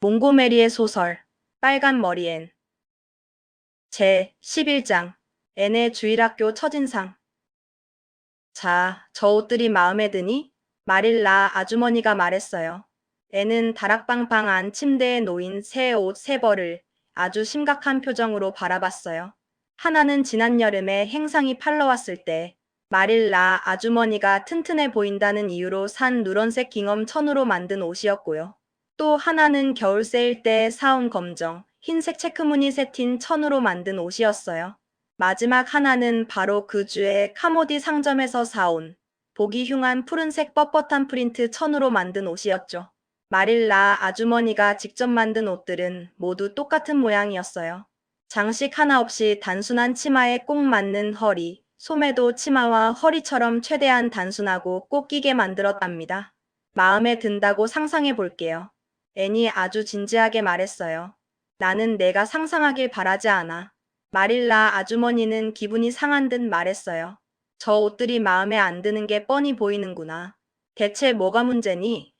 몽고메리의 소설 빨간 머리엔 제 11장 앤의 주일학교 첫인상 자, 저 옷들이 마음에 드니? 마릴라 아주머니가 말했어요. 앤은 다락방방한 침대에 놓인 새 옷 세 벌을 아주 심각한 표정으로 바라봤어요. 하나는 지난 여름에 행상이 팔러 왔을 때 마릴라 아주머니가 튼튼해 보인다는 이유로 산 누런색 깅엄 천으로 만든 옷이었고요. 또 하나는 겨울 세일 때 사온 검정, 흰색 체크무늬 세틴 천으로 만든 옷이었어요. 마지막 하나는 바로 그 주에 카모디 상점에서 사온 보기 흉한 푸른색 뻣뻣한 프린트 천으로 만든 옷이었죠. 마릴라 아주머니가 직접 만든 옷들은 모두 똑같은 모양이었어요. 장식 하나 없이 단순한 치마에 꼭 맞는 허리, 소매도 치마와 허리처럼 최대한 단순하고 꼭 끼게 만들었답니다. 마음에 든다고 상상해 볼게요. 앤이 아주 진지하게 말했어요. 나는 내가 상상하길 바라지 않아. 마릴라 아주머니는 기분이 상한 듯 말했어요. 저 옷들이 마음에 안 드는 게 뻔히 보이는구나. 대체 뭐가 문제니?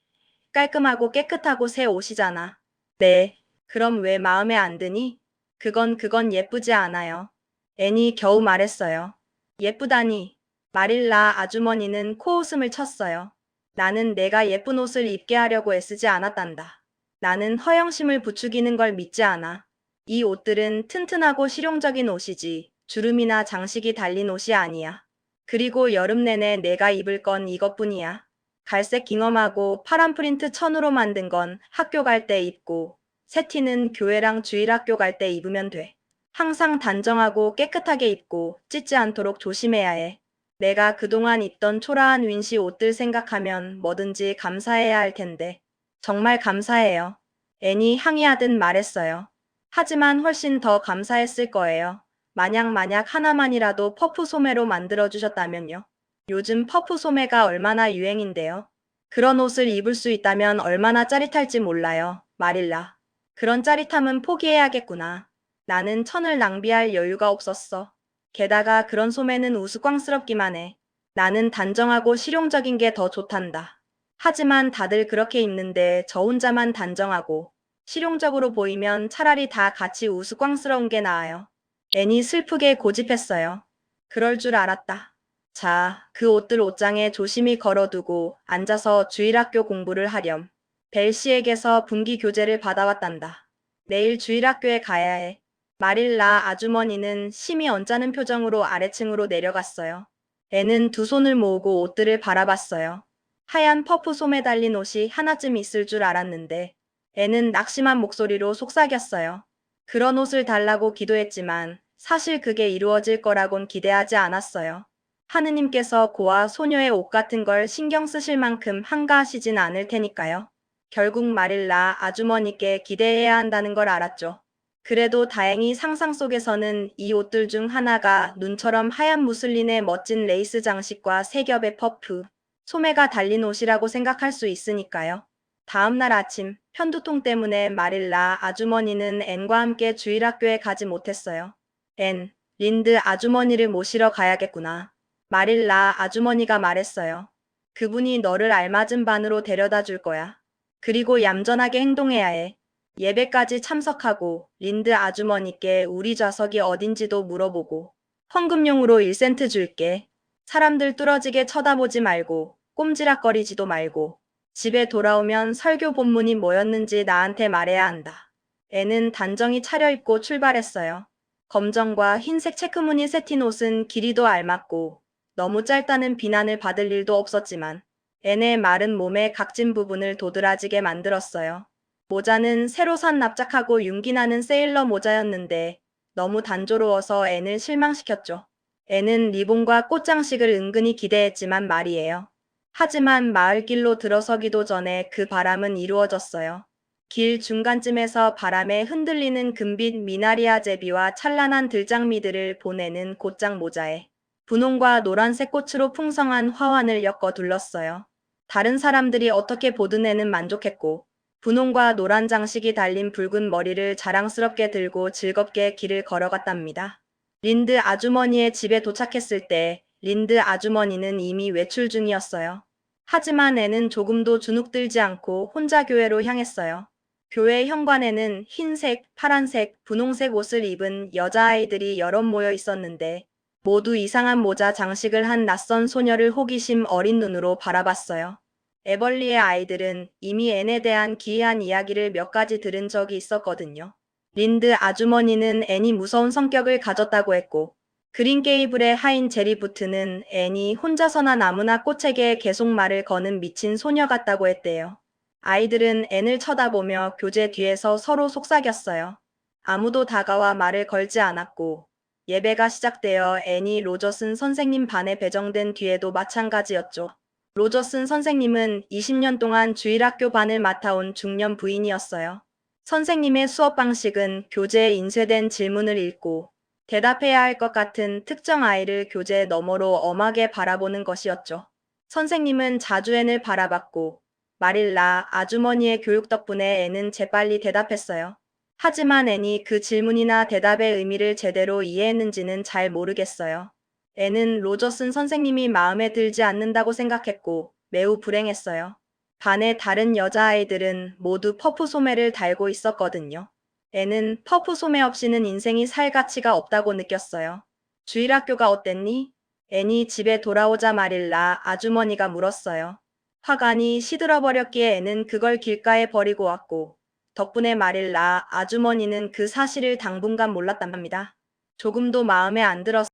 깔끔하고 깨끗하고 새 옷이잖아. 네. 그럼 왜 마음에 안 드니? 그건 그건 예쁘지 않아요. 앤이 겨우 말했어요. 예쁘다니. 마릴라 아주머니는 코웃음을 쳤어요. 나는 내가 예쁜 옷을 입게 하려고 애쓰지 않았단다. 나는 허영심을 부추기는 걸 믿지 않아. 이 옷들은 튼튼하고 실용적인 옷이지 주름이나 장식이 달린 옷이 아니야. 그리고 여름 내내 내가 입을 건 이것뿐이야. 갈색 깅엄하고 파란 프린트 천으로 만든 건 학교 갈 때 입고 세티는 교회랑 주일학교 갈 때 입으면 돼. 항상 단정하고 깨끗하게 입고 찢지 않도록 조심해야 해. 내가 그동안 입던 초라한 윈시 옷들 생각하면 뭐든지 감사해야 할 텐데. 정말 감사해요. 애니 항의하듯 말했어요. 하지만 훨씬 더 감사했을 거예요. 만약 만약 하나만이라도 퍼프 소매로 만들어주셨다면요. 요즘 퍼프 소매가 얼마나 유행인데요. 그런 옷을 입을 수 있다면 얼마나 짜릿할지 몰라요. 마릴라. 그런 짜릿함은 포기해야겠구나. 나는 천을 낭비할 여유가 없었어. 게다가 그런 소매는 우스꽝스럽기만 해. 나는 단정하고 실용적인 게 더 좋단다. 하지만 다들 그렇게 입는데 저 혼자만 단정하고 실용적으로 보이면 차라리 다 같이 우스꽝스러운 게 나아요. 애니 슬프게 고집했어요. 그럴 줄 알았다. 자, 그 옷들 옷장에 조심히 걸어두고 앉아서 주일학교 공부를 하렴. 벨 씨에게서 분기 교재를 받아왔단다. 내일 주일학교에 가야 해. 마릴라 아주머니는 심히 언짢은 표정으로 아래층으로 내려갔어요. 애는 두 손을 모으고 옷들을 바라봤어요. 하얀 퍼프 소매 달린 옷이 하나쯤 있을 줄 알았는데 애는 낙심한 목소리로 속삭였어요. 그런 옷을 달라고 기도했지만 사실 그게 이루어질 거라곤 기대하지 않았어요. 하느님께서 고아 소녀의 옷 같은 걸 신경 쓰실 만큼 한가하시진 않을 테니까요. 결국 마릴라 아주머니께 기대해야 한다는 걸 알았죠. 그래도 다행히 상상 속에서는 이 옷들 중 하나가 눈처럼 하얀 무슬린의 멋진 레이스 장식과 세 겹의 퍼프, 소매가 달린 옷이라고 생각할 수 있으니까요. 다음 날 아침 편두통 때문에 마릴라 아주머니는 앤과 함께 주일학교에 가지 못했어요. 앤, 린드 아주머니를 모시러 가야겠구나. 마릴라 아주머니가 말했어요. 그분이 너를 알맞은 반으로 데려다 줄 거야. 그리고 얌전하게 행동해야 해. 예배까지 참석하고 린드 아주머니께 우리 좌석이 어딘지도 물어보고 헌금용으로 1센트 줄게. 사람들 뚫어지게 쳐다보지 말고 꼼지락거리지도 말고 집에 돌아오면 설교 본문이 뭐였는지 나한테 말해야 한다. 애는 단정히 차려입고 출발했어요. 검정과 흰색 체크무늬 세틴 옷은 길이도 알맞고 너무 짧다는 비난을 받을 일도 없었지만 앤의 마른 몸의 각진 부분을 도드라지게 만들었어요. 모자는 새로 산 납작하고 윤기나는 세일러 모자였는데 너무 단조로워서 앤을 실망시켰죠. 앤은 리본과 꽃장식을 은근히 기대했지만 말이에요. 하지만 마을길로 들어서기도 전에 그 바람은 이루어졌어요. 길 중간쯤에서 바람에 흔들리는 금빛 미나리아 제비와 찬란한 들장미들을 보내는 곧장 모자에 분홍과 노란색 꽃으로 풍성한 화환을 엮어 둘렀어요. 다른 사람들이 어떻게 보든 애는 만족했고 분홍과 노란 장식이 달린 붉은 머리를 자랑스럽게 들고 즐겁게 길을 걸어갔답니다. 린드 아주머니의 집에 도착했을 때 린드 아주머니는 이미 외출 중이었어요. 하지만 애는 조금도 주눅들지 않고 혼자 교회로 향했어요. 교회 현관에는 흰색, 파란색, 분홍색 옷을 입은 여자아이들이 여럿 모여 있었는데 모두 이상한 모자 장식을 한 낯선 소녀를 호기심 어린 눈으로 바라봤어요. 에벌리의 아이들은 이미 앤에 대한 기이한 이야기를 몇 가지 들은 적이 있었거든요. 린드 아주머니는 앤이 무서운 성격을 가졌다고 했고 그린 게이블의 하인 제리부트는 앤이 혼자서나 나무나 꽃에게 계속 말을 거는 미친 소녀 같다고 했대요. 아이들은 앤을 쳐다보며 교재 뒤에서 서로 속삭였어요. 아무도 다가와 말을 걸지 않았고 예배가 시작되어 앤이 로저슨 선생님 반에 배정된 뒤에도 마찬가지였죠. 로저슨 선생님은 20년 동안 주일학교 반을 맡아온 중년 부인이었어요. 선생님의 수업 방식은 교재에 인쇄된 질문을 읽고 대답해야 할 것 같은 특정 아이를 교재 너머로 엄하게 바라보는 것이었죠. 선생님은 자주 앤을 바라봤고 마릴라 아주머니의 교육 덕분에 앤은 재빨리 대답했어요. 하지만 앤이 그 질문이나 대답의 의미를 제대로 이해했는지는 잘 모르겠어요. 앤은 로저슨 선생님이 마음에 들지 않는다고 생각했고 매우 불행했어요. 반의 다른 여자아이들은 모두 퍼프 소매를 달고 있었거든요. 앤은 퍼프 소매 없이는 인생이 살 가치가 없다고 느꼈어요. 주일학교가 어땠니? 앤이 집에 돌아오자 마릴라 아주머니가 물었어요. 화관이 시들어버렸기에 앤은 그걸 길가에 버리고 왔고 덕분에 마릴라 아주머니는 그 사실을 당분간 몰랐단 말입니다. 조금도 마음에 안 들어서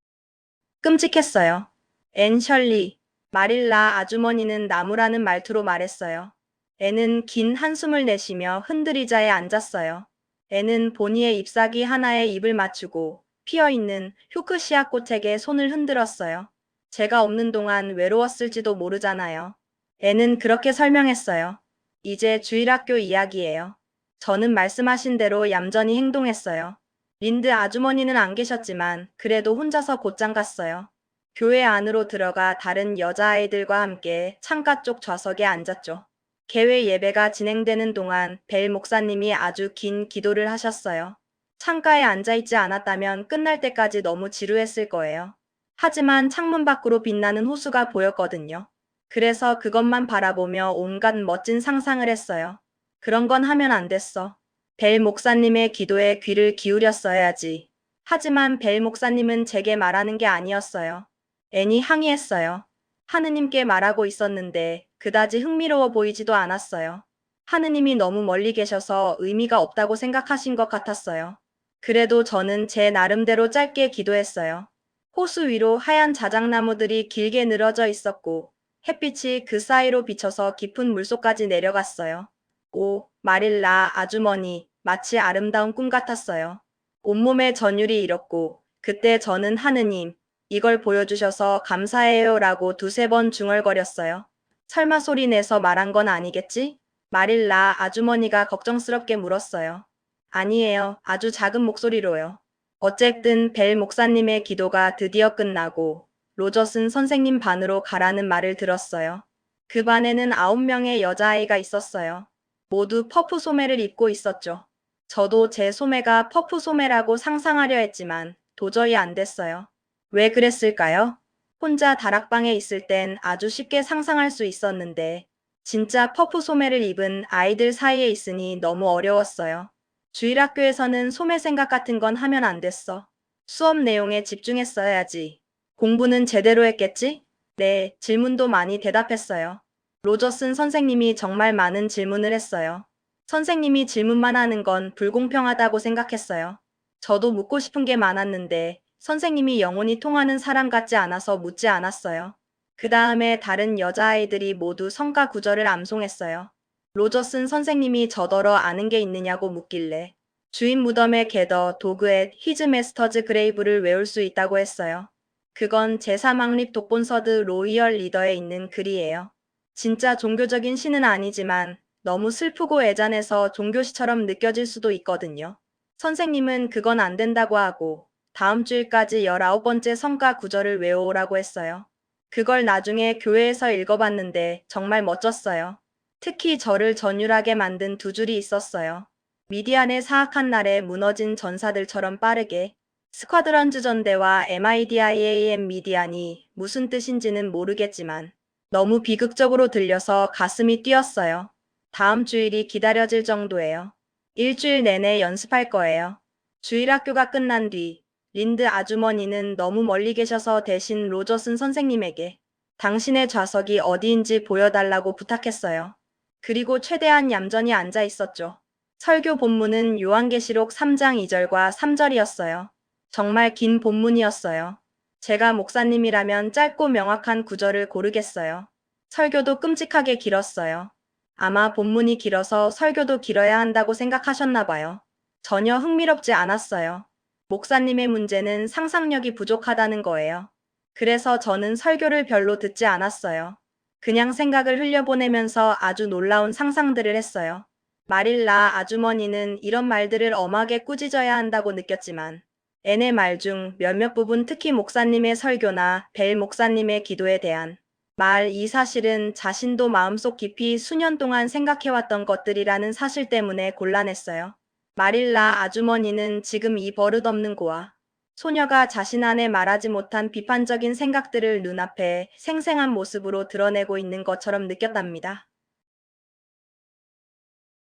끔찍했어요. 앤 셜리, 마릴라 아주머니는 나무라는 말투로 말했어요. 앤은 긴 한숨을 내쉬며 흔들의자에 앉았어요. 앤은 보니의 잎사귀 하나에 입을 맞추고 피어있는 휴크시아 꽃에게 손을 흔들었어요. 제가 없는 동안 외로웠을지도 모르잖아요. 앤은 그렇게 설명했어요. 이제 주일학교 이야기예요. 저는 말씀하신 대로 얌전히 행동했어요. 린드 아주머니는 안 계셨지만 그래도 혼자서 곧장 갔어요. 교회 안으로 들어가 다른 여자아이들과 함께 창가 쪽 좌석에 앉았죠. 개회 예배가 진행되는 동안 벨 목사님이 아주 긴 기도를 하셨어요. 창가에 앉아있지 않았다면 끝날 때까지 너무 지루했을 거예요. 하지만 창문 밖으로 빛나는 호수가 보였거든요. 그래서 그것만 바라보며 온갖 멋진 상상을 했어요. 그런 건 하면 안 됐어. 벨 목사님의 기도에 귀를 기울였어야지. 하지만 벨 목사님은 제게 말하는 게 아니었어요. 앤이 항의했어요. 하느님께 말하고 있었는데 그다지 흥미로워 보이지도 않았어요. 하느님이 너무 멀리 계셔서 의미가 없다고 생각하신 것 같았어요. 그래도 저는 제 나름대로 짧게 기도했어요. 호수 위로 하얀 자작나무들이 길게 늘어져 있었고 햇빛이 그 사이로 비쳐서 깊은 물속까지 내려갔어요. 오, 마릴라 아주머니, 마치 아름다운 꿈 같았어요. 온몸의 전율이 잃었고, 그때 저는 하느님, 이걸 보여주셔서 감사해요 라고 두세 번 중얼거렸어요. 설마 소리 내서 말한 건 아니겠지? 마릴라 아주머니가 걱정스럽게 물었어요. 아니에요. 아주 작은 목소리로요. 어쨌든 벨 목사님의 기도가 드디어 끝나고 로저슨 선생님 반으로 가라는 말을 들었어요. 그 반에는 아홉 명의 여자아이가 있었어요. 모두 퍼프 소매를 입고 있었죠. 저도 제 소매가 퍼프 소매라고 상상하려 했지만 도저히 안 됐어요. 왜 그랬을까요? 혼자 다락방에 있을 땐 아주 쉽게 상상할 수 있었는데 진짜 퍼프 소매를 입은 아이들 사이에 있으니 너무 어려웠어요. 주일학교에서는 소매 생각 같은 건 하면 안 됐어. 수업 내용에 집중했어야지. 공부는 제대로 했겠지? 네, 질문도 많이 대답했어요. 로저슨 선생님이 정말 많은 질문을 했어요. 선생님이 질문만 하는 건 불공평하다고 생각했어요. 저도 묻고 싶은 게 많았는데 선생님이 영혼이 통하는 사람 같지 않아서 묻지 않았어요. 그 다음에 다른 여자아이들이 모두 성가 구절을 암송했어요. 로저슨 선생님이 저더러 아는 게 있느냐고 묻길래 주인 무덤의 게더 도그의 히즈 메스터즈 그레이브를 외울 수 있다고 했어요. 그건 제3왕립 독본서드 로이얼 리더에 있는 글이에요. 진짜 종교적인 시는 아니지만 너무 슬프고 애잔해서 종교시처럼 느껴질 수도 있거든요. 선생님은 그건 안 된다고 하고 다음 주일까지 19번째 성가 구절을 외워오라고 했어요. 그걸 나중에 교회에서 읽어봤는데 정말 멋졌어요. 특히 저를 전율하게 만든 두 줄이 있었어요. 미디안의 사악한 날에 무너진 전사들처럼 빠르게 스쿼드런즈 전대와 MIDIAM 미디안이 무슨 뜻인지는 모르겠지만 너무 비극적으로 들려서 가슴이 뛰었어요. 다음 주일이 기다려질 정도예요. 일주일 내내 연습할 거예요. 주일학교가 끝난 뒤 린드 아주머니는 너무 멀리 계셔서 대신 로저슨 선생님에게 당신의 좌석이 어디인지 보여달라고 부탁했어요. 그리고 최대한 얌전히 앉아 있었죠. 설교 본문은 요한계시록 3장 2절과 3절이었어요. 정말 긴 본문이었어요. 제가 목사님이라면 짧고 명확한 구절을 고르겠어요. 설교도 끔찍하게 길었어요. 아마 본문이 길어서 설교도 길어야 한다고 생각하셨나 봐요. 전혀 흥미롭지 않았어요. 목사님의 문제는 상상력이 부족하다는 거예요. 그래서 저는 설교를 별로 듣지 않았어요. 그냥 생각을 흘려보내면서 아주 놀라운 상상들을 했어요. 마릴라 아주머니는 이런 말들을 엄하게 꾸짖어야 한다고 느꼈지만 앤의 말 중 몇몇 부분 특히 목사님의 설교나 벨 목사님의 기도에 대한 말 이 사실은 자신도 마음속 깊이 수년 동안 생각해왔던 것들이라는 사실 때문에 곤란했어요. 마릴라 아주머니는 지금 이 버릇없는 고와 소녀가 자신 안에 말하지 못한 비판적인 생각들을 눈앞에 생생한 모습으로 드러내고 있는 것처럼 느꼈답니다.